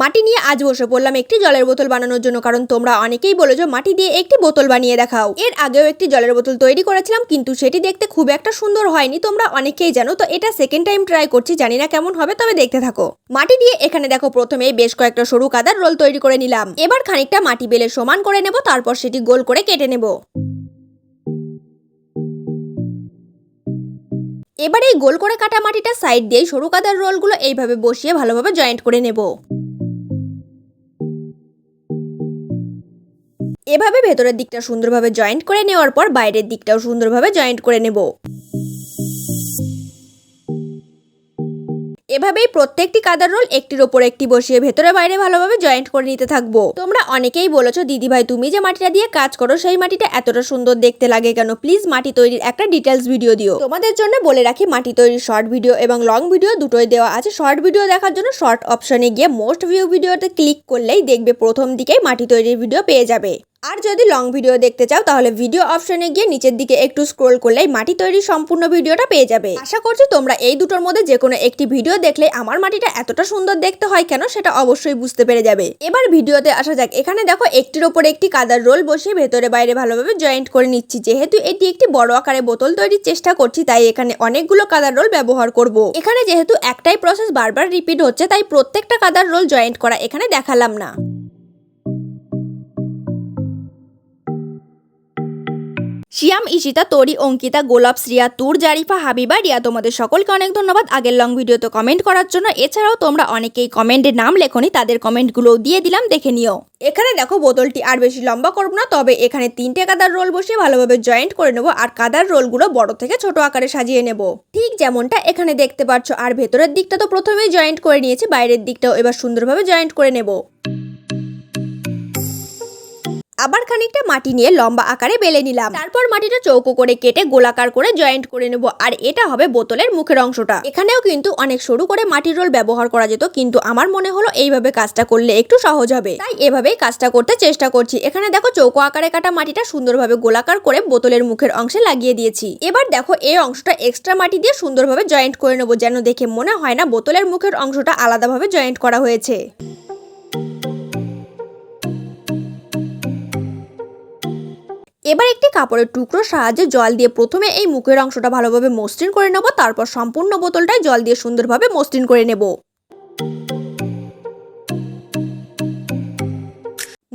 মাটি নিয়ে আজ বসে পড়লাম একটি জলের বোতল বানানোর জন্য, কারণ তোমরা অনেকেই বলেছ মাটি দিয়ে একটি বোতল বানিয়ে দেখাও। এর আগেও একটি জলের বোতল তৈরি করেছিলাম, কিন্তু সেটি দেখতে খুব একটা সুন্দর হয়নি। তোমরা অনেকেই জানো, তো এটা সেকেন্ড টাইম ট্রাই করছি, জানি না কেমন হবে, তবে দেখতে থাকো। মাটি দিয়ে এখানে দেখো প্রথমে বেশ কয়েকটা সরু কাদার রোল তৈরি করে নিলাম। এবার খানিকটা মাটি বেলে সমান করে নেব, তারপর সেটি গোল করে কেটে নেব। এবার এই গোল করে কাটা মাটিটা সাইড দিয়ে সরু কাদার রোলগুলো এইভাবে বসিয়ে ভালোভাবে জয়েন্ট করে নেব। এভাবে ভেতরের দিকটা সুন্দরভাবে জয়েন্ট করে নেওয়ার পর বাইরের দিকটাও সুন্দরভাবে জয়েন্ট করে নেব। এভাবেই প্রত্যেকটি কাদার রোল একটির ওপর একটি বসিয়ে ভেতরে বাইরে ভালোভাবে জয়েন্ট করে নিতে থাকব। তোমরা অনেকেই বলেছ দিদি ভাই তুমি যে মাটিটা দিয়ে কাজ করো, সেই মাটিটা এতটা সুন্দর দেখতে লাগে কেন? প্লিজ মাটি তৈরির একটা ডিটেলস ভিডিও দিও। তোমাদের জন্য বলে রাখি, মাটি তৈরির শর্ট ভিডিও এবং লং ভিডিও দুটোই দেওয়া আছে। শর্ট ভিডিও দেখার জন্য শর্ট অপশনে গিয়ে মোস্ট ভিউ ভিডিওতে ক্লিক করলেই দেখবে প্রথম দিকেই মাটি তৈরির ভিডিও পেয়ে যাবে। আর যদি লং ভিডিও দেখতে চাও, তাহলে ভিডিও অপশনে গিয়ে নিচের দিকে একটু স্ক্রোল করলেই মাটি তৈরির সম্পূর্ণ ভিডিওটা পেয়ে যাবে। আশা করছি তোমরা এই দুটোর মধ্যে যে কোনো একটি ভিডিও দেখলে আমার মাটিটা এতটা সুন্দর দেখতে হয় কেন সেটা অবশ্যই বুঝতে পেরে যাবে। এবার ভিডিওতে আসা যাক। এখানে দেখো একটির ওপর একটি কাদার রোল বসিয়ে ভেতরে বাইরে ভালোভাবে জয়েন্ট করে নিচ্ছি। যেহেতু এটি একটি বড় আকারে বোতল তৈরির চেষ্টা করছি, তাই এখানে অনেকগুলো কাদার রোল ব্যবহার করব। এখানে যেহেতু একটাই প্রসেস বারবার রিপিট হচ্ছে, তাই প্রত্যেকটা কাদার রোল জয়েন্ট করা এখানে দেখালাম না। শিয়াম ইশিতা তরি, অঙ্কিতা, গোলাপ, শ্রিয়া, তুর, জারিফা, হাবিবা, রিয়া, তোমাদের সকলকে অনেক ধন্যবাদ। আগের লং ভিডিওতে কমেন্ট করার জন্য। এছাড়াও তোমরা অনেকেই কমেন্টে নাম লেখনি, তাদের কমেন্টগুলোও দিয়ে দিলাম, দেখে নিও। এখানে দেখো, বোতলটি আর বেশি লম্বা করব না, তবে এখানে তিনটে কাদার রোল বসিয়ে ভালোভাবে জয়েন্ট করে নেব আর কাদার রোলগুলো বড় থেকে ছোট আকারে সাজিয়ে নেব। ঠিক যেমনটা এখানে দেখতে পাচ্ছ, আর ভেতরের দিকটা তো প্রথমেই জয়েন্ট করে নিয়েছি, বাইরের দিকটাও এবার সুন্দরভাবে জয়েন্ট করে নেব। আবার খানিকটা মাটি নিয়ে লম্বা আকারে বেলে নিলাম। তারপর মাটিটা চৌকো করে কেটে গোলাকার করে জয়েন্ট করে নেব। আর এটা হবে বোতলের মুখের অংশটা। এখানেও কিন্তু অনেক সরু করে মাটির রোল ব্যবহার করা যেত, কিন্তু আমার মনে হলো এইভাবে কাজটা করলে একটু সহজ হবে। তাই এভাবেই কাজটা করতে চেষ্টা করছি। এখানে দেখো চৌকো আকারে কাটা মাটিটা সুন্দরভাবে গোলাকার করে বোতলের মুখের অংশে লাগিয়ে দিয়েছি। এবার দেখো এই অংশটা এক্সট্রা মাটি দিয়ে সুন্দরভাবে জয়েন্ট করে নেব, যেন দেখে মনে হয় না বোতলের মুখের অংশটা আলাদাভাবে জয়েন্ট করা হয়েছে। এবার একটি কাপড়ের টুকরোর সাহায্যে জল দিয়ে প্রথমে এই মুখের অংশটা ভালোভাবে মসৃণ করে নেব, তারপর সম্পূর্ণ বোতলটাই জল দিয়ে সুন্দরভাবে মসৃণ করে নেব।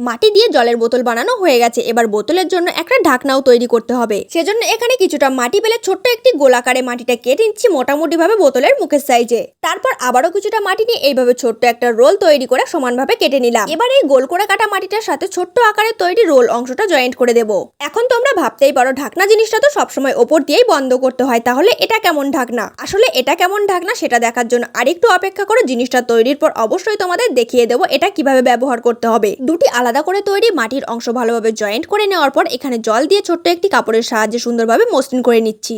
মাটি দিয়ে জলের বোতল বানানো হয়ে গেছে। এবার বোতলের জন্য একটা ঢাকনাও তৈরি করতে হবে। সেজন্য এখানে কিছুটা মাটি পেলে ছোট্ট একটি গোলাকারে মাটিটা কেটে নিচ্ছি মোটামুটি ভাবে বোতলের মুখের সাইজে। তারপর আবারও কিছুটা মাটি নিয়ে এইভাবে ছোট্ট একটা রোল তৈরি করে সমানভাবে কেটে নিলাম। এবার এই গোল করে কাটা মাটিটার সাথে ছোট্ট আকারে তৈরি রোল অংশটা জয়েন্ট করে দেব। এখন তোমরা ভাবতেই পারো, ঢাকনা জিনিসটা তো সবসময় ওপর দিয়েই বন্ধ করতে হয়। তাহলে এটা কেমন ঢাকনা? আসলে এটা কেমন ঢাকনা সেটা দেখার জন্য আরেকটু অপেক্ষা করে জিনিসটা তৈরির পর অবশ্যই তোমাদের দেখিয়ে দেবো এটা কীভাবে ব্যবহার করতে হবে। দুটি আলাদা করে তৈরি, মাটির অংশ ভালোভাবে জয়েন্ট করে নেওয়ার পর এখানে জল দিয়ে ছোট্ট একটি কাপড়ের সাহায্যে সুন্দরভাবে মসৃণ করে নিচ্ছি।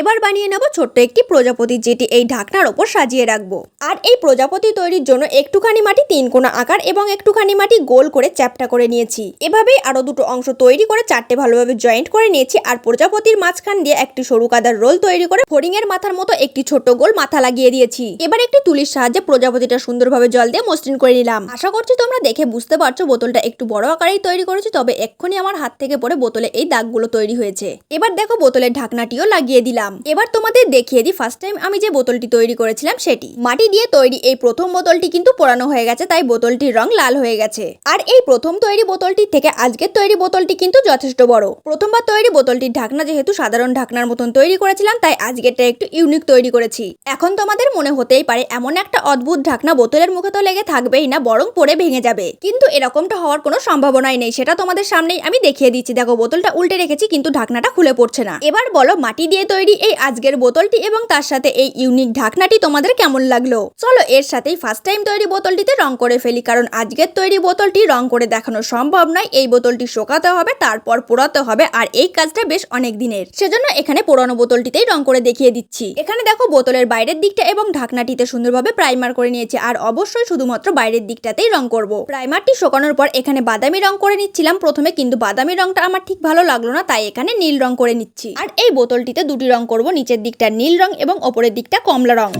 এবার বানিয়ে নেব ছোট্ট একটি প্রজাপতি, যেটি এই ঢাকনার ওপর সাজিয়ে রাখব। আর এই প্রজাপতি তৈরির জন্য একটুখানি মাটি তিন কোনা আকার এবং একটুখানি মাটি গোল করে চ্যাপটা করে নিয়েছি। এভাবেই আরও দুটো অংশ তৈরি করে চারটে ভালোভাবে জয়েন্ট করে নিয়েছি আর প্রজাপতির মাঝখান দিয়ে একটি সরু কাদার রোল তৈরি করে ফড়িং এর মাথার মতো একটি ছোট গোল মাথা লাগিয়ে দিয়েছি। এবার একটি তুলির সাহায্যে প্রজাপতিটা সুন্দরভাবে জল দিয়ে মসৃণ করে নিলাম। আশা করছি তোমরা দেখে বুঝতে পারছ বোতলটা একটু বড় আকারেই তৈরি করেছি, তবে এক্ষুনি আমার হাত থেকে পড়ে বোতলে এই দাগগুলো তৈরি হয়েছে। এবার দেখো বোতলের ঢাকনাটিও লাগিয়ে দিলাম। এবার তোমাদের দেখিয়ে দিই ফার্স্ট টাইম আমি যে বোতলটি তৈরি করেছিলাম সেটি। মাটি দিয়ে তৈরি এই প্রথম বোতলটি কিন্তু পোড়ানো হয়ে গেছে, তাই বোতলটির রং লাল হয়ে গেছে। আর এই প্রথম তৈরি বোতলটির থেকে আজকের তৈরি বোতলটি কিন্তু যথেষ্ট বড়। প্রথমবার তৈরি বোতলটির ঢাকনা যেহেতু সাধারণ ঢাকনার মতন তৈরি করেছিলাম, তাই আজকেরটা একটু ইউনিক তৈরি করেছি। এখন তোমাদের মনে হতেই পারে, এমন একটা অদ্ভুত ঢাকনা বোতলের মুখে তো লেগে থাকবেই না, বরং পড়ে ভেঙে যাবে। কিন্তু এরকমটা হওয়ার কোনো সম্ভাবনাই নেই, সেটা তোমাদের সামনেই আমি দেখিয়ে দিচ্ছি। দেখো, বোতলটা উল্টে রেখেছি, কিন্তু ঢাকনাটা খুলে পড়ছে না। এবার বলো, মাটি দিয়ে তৈরি এই আজকের বোতলটি এবং তার সাথে এই ইউনিক ঢাকনাটি তোমাদের কেমন লাগল? চলো এর সাথেই ফার্স্ট টাইম তৈরি বোতলটিতে রং করে ফেলি, কারণ আজকের তৈরি বোতলটি রং করে দেখানো সম্ভব নয়। এই বোতলটি শোকাতে হবে, তারপর পোড়াতে হবে, আর এই কাজটা বেশ অনেক দিনের। সেজন্য এখানে পুরনো বোতলটিতেই রং করে দেখিয়ে দিচ্ছি। এখানে দেখো বোতলের বাইরের দিকটা এবং ঢাকনাটিতে সুন্দরভাবে প্রাইমার করে নিয়েছি, আর অবশ্যই শুধুমাত্র বাইরের দিকটাতেই রং করব। প্রাইমারটি শোকানোর পর এখানে বাদামি রং করে নিচ্ছিলাম, প্রথমে কিন্তু বাদামি রংটা আমার ঠিক ভালো লাগল না, তাই এখানে নীল রং করে নিচ্ছি। আর এই বোতলটিতে দুটি রং করব, নিচের দিকটা নীল রং এবং ওপরের দিকটা কমলা রং।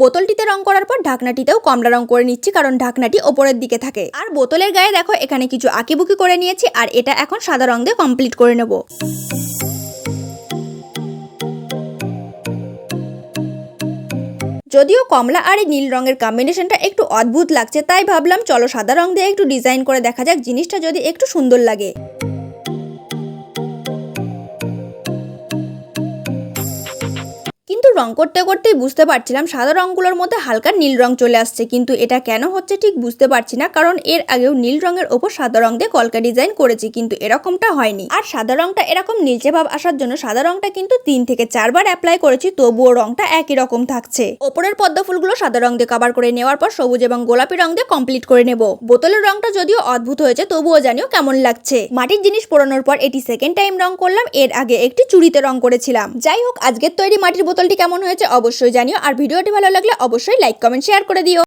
বোতলটিতে রং করার পর ঢাকনাটিতেও কমলা রং করে নিচ্ছি, কারণ ঢাকনাটি ওপরের দিকে থাকে। আর বোতলের গায়ে দেখো, এখানে কিছু আঁকিবুকি করে নিয়েছি, আর এটা এখন সাদা রং দিয়ে কমপ্লিট করে নেব। যদিও কমলা আর এই নীল রঙের কম্বিনেশনটা একটু অদ্ভুত লাগছে, তাই ভাবলাম চলো সাদা রং দিয়ে একটু ডিজাইন করে দেখা যাক জিনিসটা যদি একটু সুন্দর লাগে। রং করতে করতেই বুঝতে পারছিলাম সাদা রঙগুলোর মধ্যে হালকা নীল রং চলে আসছে, কিন্তু এটা কেন হচ্ছে ঠিক বুঝতে পারছি না, কারণ এর আগেও নীল রঙের ওপর সাদা রং দিয়ে কলকা ডিজাইন করেছি, কিন্তু এরকমটা হয়নি। আর সাদা রংটা এরকম নীলচে ভাব আসার জন্য সাদা রংটা কিন্তু তিন থেকে চারবার অ্যাপ্লাই করেছি, তবুও রংটা একই রকম থাকছে। ওপরের পদ্ম ফুলগুলো সাদা রং দিয়ে কভার করে নেওয়ার পর সবুজ এবং গোলাপি রং দিয়ে কমপ্লিট করে নেব। বোতলের রংটা যদিও অদ্ভুত হয়েছে, তবুও জানিও কেমন লাগছে। মাটির জিনিস পোড়ানোর পর এটি সেকেন্ড টাইম রং করলাম, এর আগে একটি চুড়িতে রং করেছিলাম। যাই হোক, আজকের তৈরি মাটির বোতলটি কেমন হয়েছে অবশ্যই জানিও। আর ভিডিওটি ভালো লাগলে অবশ্যই লাইক কমেন্ট শেয়ার করে দিও।